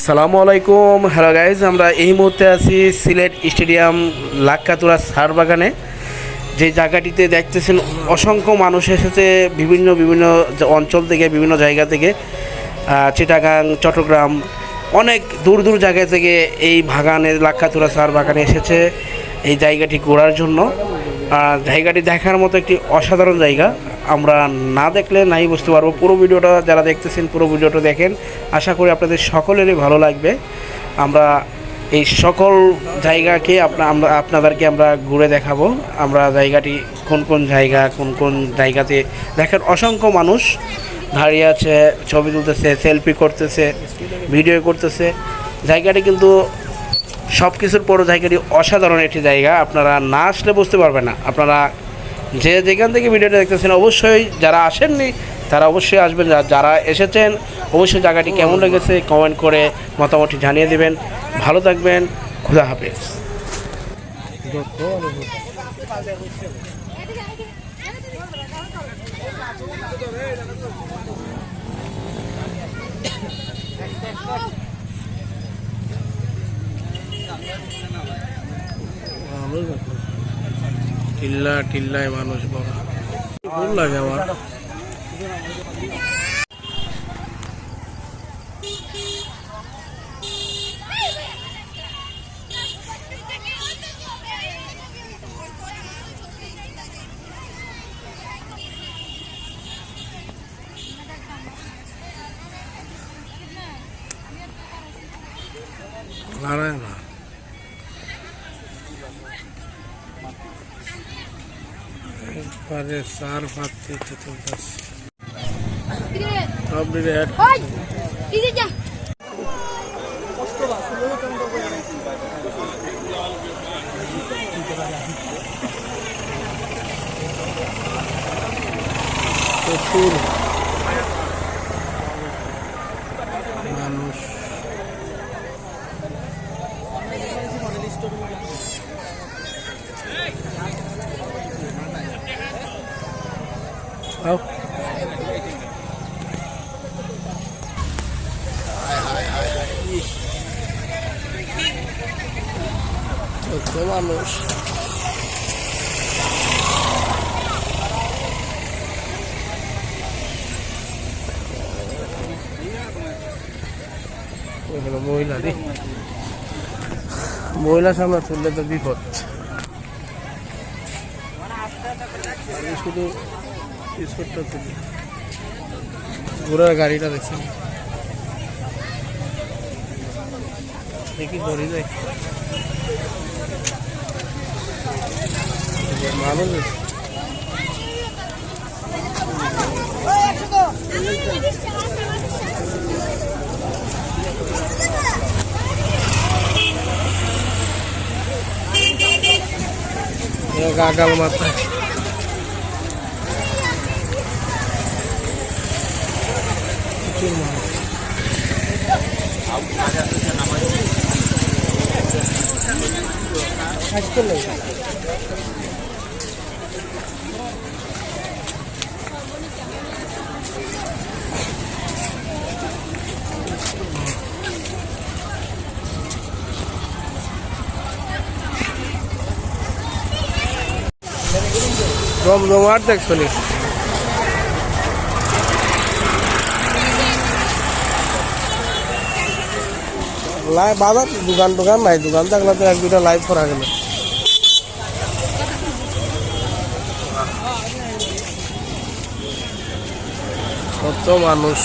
আসসালামু আলাইকুম। Hello guys আমরা এই মুহূর্তে আছি সিলেট স্টেডিয়াম লাক্কাতুরা সার বাগানে। যে জায়গাটিতে দেখতেছেন অসংখ্য মানুষ এসেছে বিভিন্ন বিভিন্ন অঞ্চল থেকে, বিভিন্ন জায়গা থেকে চিটাগাং, চট্টগ্রাম, অনেক দূর দূর জায়গা থেকে এই বাগানে, লাক্কাতুরা সার বাগানে এসেছে এই জায়গাটি ঘোরার জন্য। জায়গাটি দেখার মতো একটি অসাধারণ জায়গা। আমরা না দেখলে নাই বুঝতে পারব। পুরো ভিডিওটা যারা দেখতেছেন, পুরো ভিডিওটা দেখেন। আশা করি আপনাদের সকলেরই ভালো লাগবে। আমরা এই সকল জায়গাকে আপনা আমরা আপনাদেরকে আমরা ঘুরে দেখাবো। আমরা জায়গাটি কোন কোন জায়গা, কোন কোন জায়গাতে দেখেন অসংখ্য মানুষ দাঁড়িয়ে আছে, ছবি তুলতেছে, সেলফি করতেছে, ভিডিও করতেছে। জায়গাটি কিন্তু সব কিছুর পরও জায়গাটি অসাধারণ একটি জায়গা। আপনারা না আসলে বুঝতে পারবেন না। আপনারা যে যেখান থেকে ভিডিওটা দেখতেছেন অবশ্যই যারা আসেননি তারা অবশ্যই আসবেন। যারা এসেছেন অবশ্যই জায়গাটি কেমন লেগেছে কমেন্ট করে মতামতটি জানিয়ে দেবেন। ভালো থাকবেন খুদা হাফেজ। টিল্লা টিল্লায় মানুষ বড় ভালো লাগে আমার। না। একবারে সার ভাত দিতে চলতেছে দিদি যা। প্রচুর মানুষ কত মানুষ মহিলা রে মহিলা সামনে তুললে তো বিপদ আমি তুলি ঘোড়ার গাড়িটা দেখছি দেখি ধরি যায় মানুষ। এক মাথায় প্রচুর মানুষ আজকে জমজমাট দেখছ নি লাইভ বাজার, দোকান টোকান নাই দোকান থাকলে তো এক দুটা লাইভ করা গেল কত মানুষ.